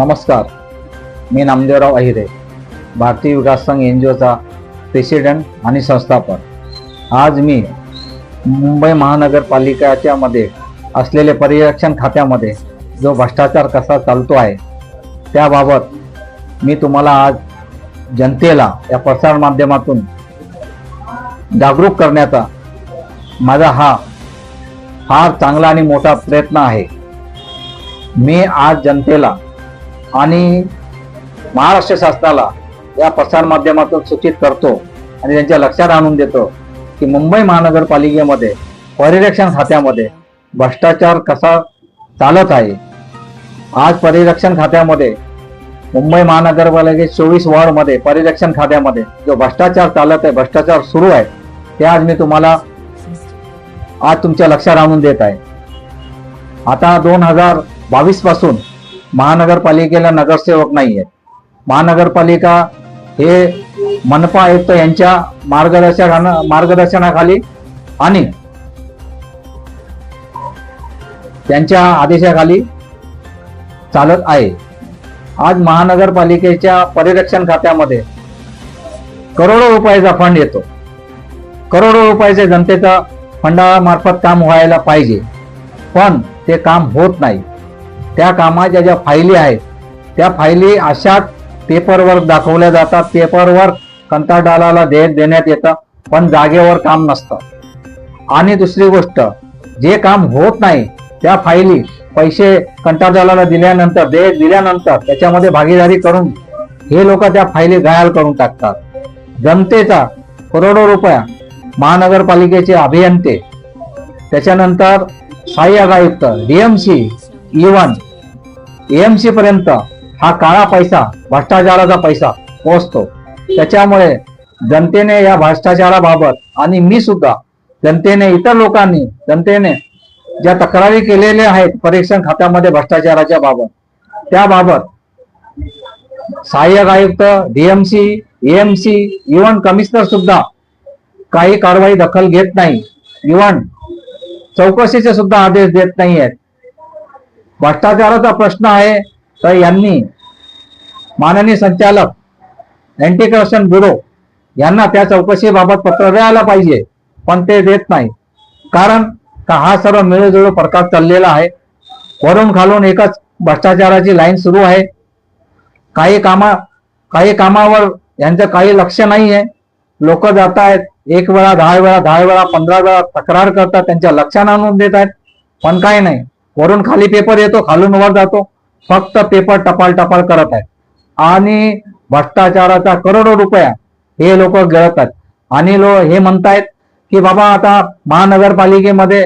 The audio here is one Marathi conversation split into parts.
नमस्कार मी नामदेवराव अहिरे भारतीय विकास संघ एन जी ओचा प्रेसिडेंट आणि संस्थापक. आज मी मुंबई महानगरपालिकाच्यामध्ये असलेले पर्यवेक्षण खात्यामध्ये जो भ्रष्टाचार कसा चालतो आहे त्याबाबत मी तुम्हाला आज जनतेला या प्रसार माध्यमातून जागरूक करण्याचा माझा हा फार चांगला आणि मोठा प्रयत्न आहे. मी आज जनतेला आणि महाराष्ट्र शासनाला या प्रसार माध्यमातून सूचित करतो आणि त्यांच्या लक्षात आणून देतो की मुंबई महानगरपालिकेमध्ये परिरक्षण खात्यामध्ये भ्रष्टाचार कसा चालत आहे. आज परिरक्षण खात्यामध्ये मुंबई महानगरपालिके चोवीस वॉर्डमध्ये परिरक्षण खात्यामध्ये जो भ्रष्टाचार चालत आहे भ्रष्टाचार सुरू आहे ते आज मी तुम्हाला आज तुमच्या लक्षात आणून देत आहे. आता दोन हजार बावीसपासून महानगरपालिकेला नगरसेवक नाही आहेत महानगरपालिका हे मनपा आयुक्त यांच्या मार्गदर्शन मार्गदर्शनाखाली आणि त्यांच्या आदेशाखाली चालत आहे. आज महानगरपालिकेच्या परिरक्षण खात्यामध्ये करोडो रुपयाचा फंड येतो. करोडो रुपयाचे जनतेचा फंडामार्फत काम व्हायला पाहिजे. पण ते काम होत नाही. त्या कामाच्या ज्या फायली आहेत त्या फायली अशाच पेपरवर दाखवल्या जातात. पेपरवर कंत्राटदाराला देय देण्यात येतं पण जागेवर काम नसतं. आणि दुसरी गोष्ट जे काम होत नाही त्या फायली पैसे कंत्राटदाराला दिल्यानंतर देय दिल्यानंतर त्याच्यामध्ये भागीदारी करून हे लोक त्या फायली घायल करून टाकतात. जनतेचा करोडो रुपया महानगरपालिकेचे अभियंते त्याच्यानंतर सहाय्यक आयुक्त डीएमसी इवन एएमसी पर्यंत हा काळा पैसा भ्रष्टाचाराचा पैसा पोहोचतो. त्याच्यामुळे जनतेने या भ्रष्टाचाराबाबत आणि मी सुद्धा जनतेने इतर लोकांनी जनतेने ज्या तक्रारी केलेल्या आहेत परीक्षण खात्यामध्ये भ्रष्टाचाराच्या बाबत त्याबाबत सहाय्यक आयुक्त डीएमसी एएमसी इव्हन कमिशनर सुद्धा काही कारवाई दखल घेत नाही. इव्हन चौकशीचे सुद्धा आदेश देत नाही आहेत भ्रष्टाचाराचा प्रश्न आहे तर यांनी माननीय संचालक अँटी करप्शन ब्युरो यांना त्या चौकशीबाबत पत्र द्यायला पाहिजे पण ते देत नाही. कारण का हा सर्व मिळूजुळू प्रकार चाललेला आहे. वरून खालून एकच भ्रष्टाचाराची लाईन सुरू आहे. काही कामा काही कामावर यांचं काही लक्ष नाही आहे लोक जात आहेत एक वेळा दहा वेळा दहा वेळा पंधरा वेळा तक्रार करतात त्यांच्या लक्षात आणून देत आहेत पण काही नाही. वरून खाली पेपर येतो खालून वर जातो. फक्त पेपर टपाल टपाल करत आहेत आणि भ्रष्टाचाराचा करोडो रुपया हे लोक गळतात. आणि लो हे म्हणतायत की बाबा आता महानगरपालिकेमध्ये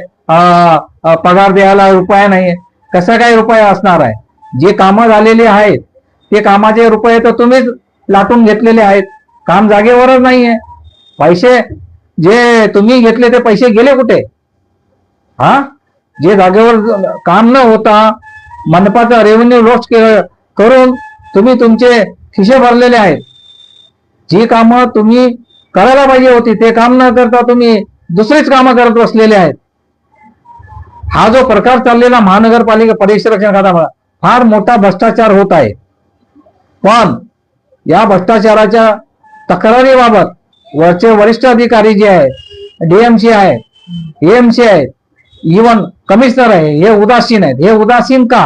पगार द्यायला रुपया नाहीये. कसा काय रुपया असणार आहे? जे कामं झालेली आहेत ते कामाचे रुपये तर तुम्हीच लाटून घेतलेले आहेत. काम जागेवरच नाहीये. पैसे जे तुम्ही घेतले ते पैसे गेले कुठे? हा? जे जागेवर काम न होता मनपाचा रेव्हेन्यू लॉस करून तुम्ही तुमचे खिशे भरलेले आहेत. जी कामं तुम्ही करायला पाहिजे होती ते काम न करता तुम्ही दुसरीच कामं करत बसलेले आहेत. हा जो प्रकार चाललेला महानगरपालिका परिसरक्षण खात्यामुळे फार मोठा भ्रष्टाचार होत आहे. पण या भ्रष्टाचाराच्या तक्रारीबाबत वरचे वरिष्ठ अधिकारी जे आहेत डीएमसी आहे एएमसी आहेत इवन कमिशनर आहे हे उदासीन आहेत. हे उदासीन का?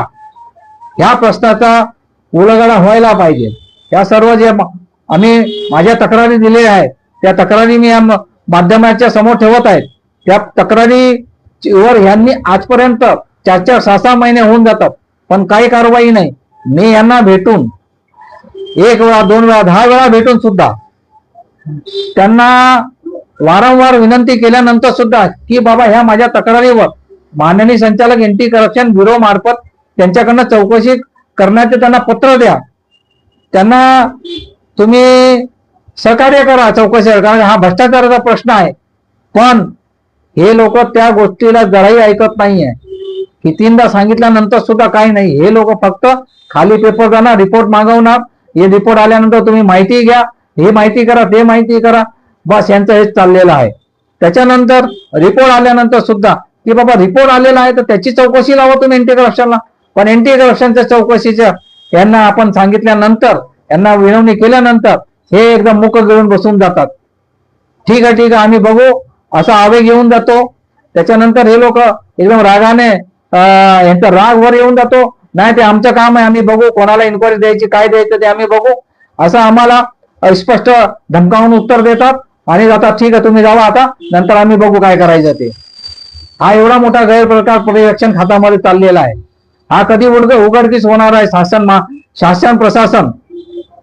ह्या प्रश्नाचा उलगडा व्हायला पाहिजे. या सर्व जे आम्ही माझ्या तक्रारी दिलेल्या आहेत त्या तक्रारी मी या माध्यमाच्या समोर ठेवत आहेत. त्या तक्रारी वर ह्यांनी आजपर्यंत चार चार सहा सहा महिने होऊन जातात. पण काही कारवाई नाही. मी यांना भेटून एक वेळा दोन वेळा दहा वेळा भेटून सुद्धा त्यांना वारंवार विनंती केल्यानंतर सुद्धा की बाबा ह्या माझ्या तक्रारीवर माननीय संचालक एंटी करप्शन ब्युरो मार्फत त्यांच्याकडनं चौकशी करण्याचे त्यांना पत्र द्या. त्यांना तुम्ही सहकार्य करा चौकशीवर कारण हा भ्रष्टाचाराचा प्रश्न आहे. पण हे लोक त्या गोष्टीला जराही ऐकत नाहीये. कितींदा सांगितल्यानंतर सुद्धा काही नाही. हे लोक फक्त खाली पेपर जाणार रिपोर्ट मागवणार. हे रिपोर्ट आल्यानंतर तुम्ही माहिती घ्या. हे माहिती करा ते माहिती करा. बस यांचं हेच चाललेलं आहे. त्याच्यानंतर रिपोर्ट आल्यानंतर सुद्धा की बाबा रिपोर्ट आलेला आहे तर त्याची चौकशी लावा तुम्ही एंटी करप्शनला पण एंटी करप्शनच्या चौकशीच्या यांना आपण सांगितल्यानंतर यांना विनवणी केल्यानंतर हे एकदम मुख घेऊन बसून जातात. ठीक आहे ठीक आहे आम्ही बघू. असा आवेग येऊन जातो. त्याच्यानंतर हे लोक एकदम रागाने यांचा राग वर येऊन जातो. नाही ते आमचं काम आहे आम्ही बघू. कोणाला इन्क्वायरी द्यायची काय द्यायचं ते आम्ही बघू. असं आम्हाला स्पष्ट धमकावून उत्तर देतात. आणि जातात ठीक आहे तुम्ही जावा आता नंतर आम्ही बघू काय करायचं ते. हा एवढा मोठा गैरप्रकार पर्यवेक्षण खात्यामध्ये चाललेला आहे. हा कधी उडग उघडकीस होणार आहे शासन मा शासन प्रशासन?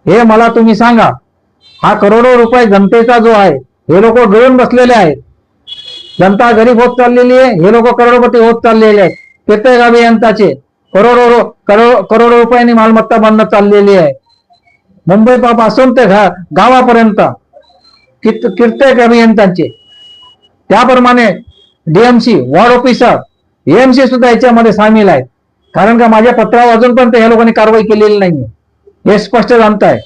हे मला तुम्ही सांगा. हा करोडो रुपये जनतेचा जो आहे हे लोक गळून बसलेले आहेत. जनता गरीब होत चाललेली आहे हे लोक करोडपती होत चाललेले आहेत. प्रत्येक अभियंताचे करोडो रो करोडो करोडो रुपयांनी मालमत्ता बांधत चाललेली आहे. मुंबई पासून ते गावापर्यंत. किर्त कित्येक अभियंत्यांचे. त्याप्रमाणे डीएमसी वॉर्ड ऑफिसर एएमसी सुद्धा याच्यामध्ये सामील आहेत. कारण का माझ्या पत्रावर अजून पण या लोकांनी कारवाई केलेली नाहीये. हे स्पष्ट जाणताय.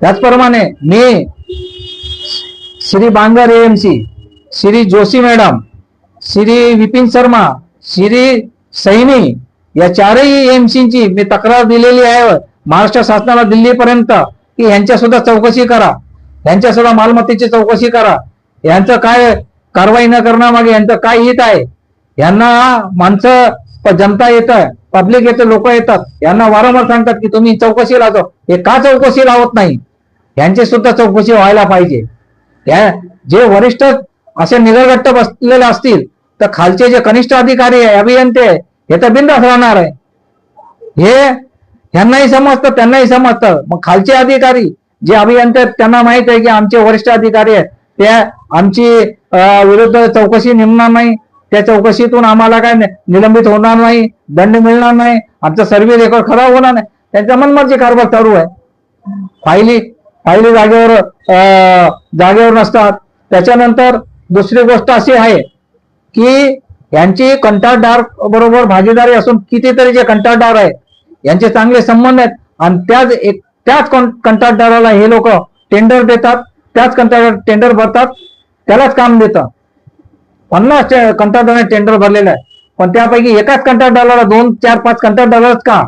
त्याचप्रमाणे मी श्री बांगर एएमसी श्री जोशी मॅडम श्री विपिन शर्मा श्री सैनी या चारही एमसीची मी तक्रार दिलेली आहे. महाराष्ट्र शासनाला दिल्लीपर्यंत की यांच्या सुद्धा चौकशी करा. यांच्या सुद्धा मालमत्तेची चौकशी करा. यांचं काय कारवाई न करण्यामागे यांचं काय हित आहे? यांना माणसं जनता येत पब्लिक येते लोक येतात. यांना वारंवार सांगतात की तुम्ही चौकशी लावतो हे का चौकशी लावत नाही? यांची सुद्धा चौकशी व्हायला पाहिजे. त्या जे वरिष्ठ असे निगरगट्ट बसलेले असतील तर खालचे जे कनिष्ठ अधिकारी आहे अभियंते आहे, हे तर बिंदास राहणार आहे. हे ह्यांनाही समजतं त्यांनाही समजतं. मग खालचे अधिकारी जे अभियंते आहेत, त्यांना माहीत आहे की आमचे वरिष्ठ अधिकारी आहेत. ते आमची विरुद्ध चौकशी नेमणार नाही. त्या चौकशीतून आम्हाला काय निलंबित होणार नाही दंड मिळणार नाही आमचा सर्व्हे रेकॉर्ड खराब होणार नाही. त्यांच्या मनमर्जी कारभार चालू आहे. फायली फायली जागेवर अं, जागेवर नसतात. त्याच्यानंतर दुसरी गोष्ट अशी आहे की यांची कंटाळदार बरोबर भागीदारी असून कितीतरी जे कंटाळदार आहेत यांचे चांगले संबंध आहेत. आणि त्याच एक त्याच कंत्राटदाराला हे लोक टेंडर देतात त्याच कंत्राटदार टेंडर भरतात त्यालाच काम देतं पन्नास टे- कंत्राटदाराने टेंडर भरलेलं आहे. पण त्यापैकी एकाच कंत्राटदाराला दोन चार पाच कंत्राटदारच का?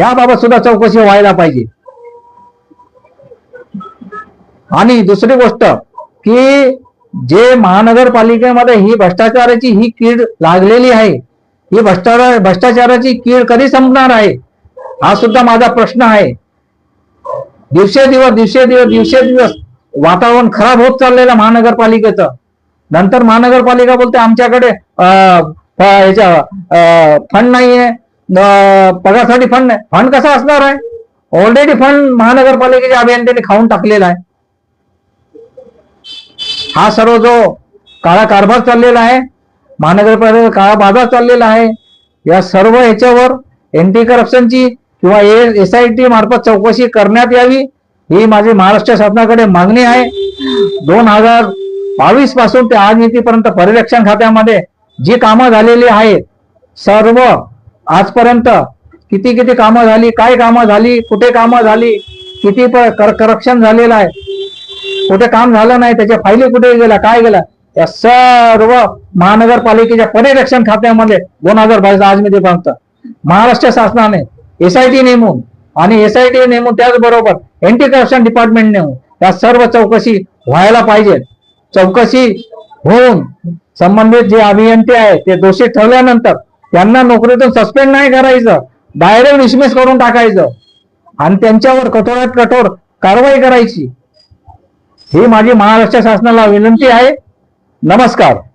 याबाबत सुद्धा चौकशी व्हायला पाहिजे. आणि दुसरी गोष्ट की जे महानगरपालिकेमध्ये ही भ्रष्टाचाराची ही कीड लागलेली आहे ही भ्रष्टाचार भ्रष्टाचाराची कीड कधी संपणार आहे? हा सुद्धा माझा प्रश्न आहे. दिवसेदिवस दिवसेदिवस दिवसेदिवस वातावरण खराब होत चाललेलं महानगरपालिकेचं. नंतर महानगरपालिका बोलते आमच्याकडे याच्या फंड नाहीये. अं, फंड नाही. फंड कसा असणार आहे? ऑलरेडी फंड महानगरपालिकेच्या अभियंत्यांनी खाऊन टाकलेला आहे. हा सर्व जो काळा कारभार चाललेला आहे महानगरपालिकेचा काळा बाजार चाललेला आहे. या सर्व ह्याच्यावर अँटी करप्शनची किंवा एस आय टी मार्फत चौकशी करण्यात यावी ही माझी महाराष्ट्र शासनाकडे मागणी आहे. दोन हजार बावीसपासून ते आज नीतीपर्यंत पर्यवेक्षण खात्यामध्ये जी कामं झालेली आहेत सर्व आजपर्यंत किती किती कामं झाली काय कामं झाली कुठे कामं झाली किती करप्शन झालेलं आहे कुठे काम झालं नाही त्याच्या फायली कुठे गेला काय गेला या सर्व महानगरपालिकेच्या परिरक्षण खात्यामध्ये दोन हजार बावीस आज मध्ये पर्यंत महाराष्ट्र शासनाने एसआयटी नेमून आणि एसआयटी नेमून त्याचबरोबर अँटी करप्शन डिपार्टमेंट नेमून या सर्व चौकशी व्हायला पाहिजे. चौकशी होऊन संबंधित जे अभियंते आहेत ते दोषी ठरल्यानंतर त्यांना नोकरीतून सस्पेंड नाही करायचं डायरेक्ट डिसमिस करून टाकायचं आणि त्यांच्यावर कठोरात कठोर कारवाई करायची. ही माझी महाराष्ट्र शासनाला विनंती आहे. नमस्कार.